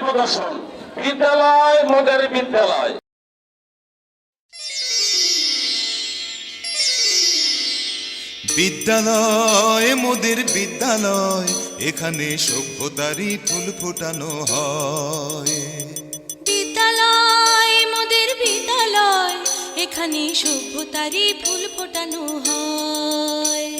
প্রদর্শন। বিদ্যালয় মোদের বিদ্যালয়। বিদ্যালয় মোদের বিদ্যালয় এখানে সভ্যতারই ফুল ফোটানো হয়। বিদ্যালয় মোদের বিদ্যালয় এখানে সভ্যতারই ফুল ফোটানো হয়।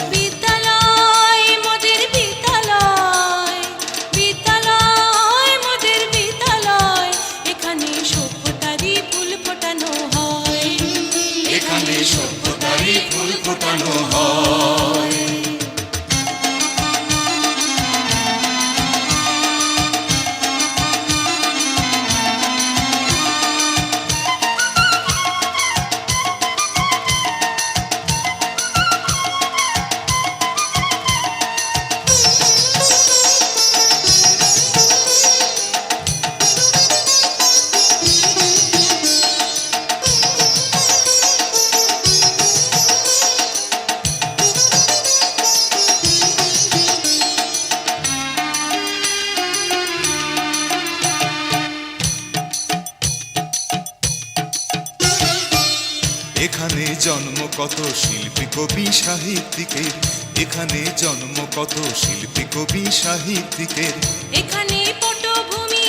এখানে সভ্যতারই ফুল ফোটানো হয়। এখানে জন্ম কত শিল্পী কবি সাহিত্যিকের? এখানে জন্ম কত শিল্পী কবি সাহিত্যিকের? এখানে পটভূমি।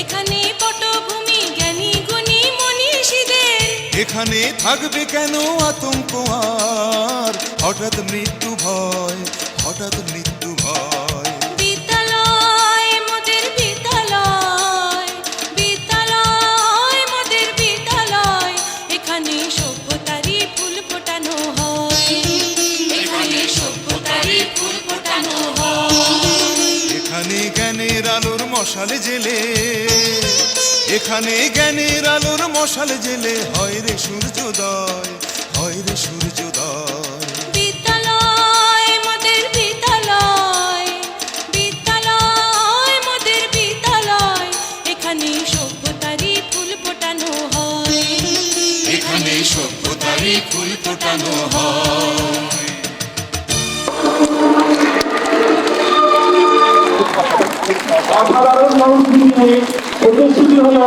এখানে পটভূমি জ্ঞানী গুণী মনীষীদের। এখানে থাকবে কেন আতঙ্ক আর? হঠাৎ মৃত্যু ভয় হঠাৎ মৃত্যু ভয়। মশাল জেলে। এখানে জ্ঞানের আলোর মশাল জেলে। হয় রে সূর্যোদয় হয় রে সূর্যোদয়। বিদ্যালয় মোদের বিদ্যালয় বিদ্যালয় মোদের বিদ্যালয়। এখানে সভ্যতারই ফুল ফোটানো হয়। এখানে সভ্যতারই ফুল ফোটানো হয়। অসাধারণ মানুষ উপস্থিত হলো।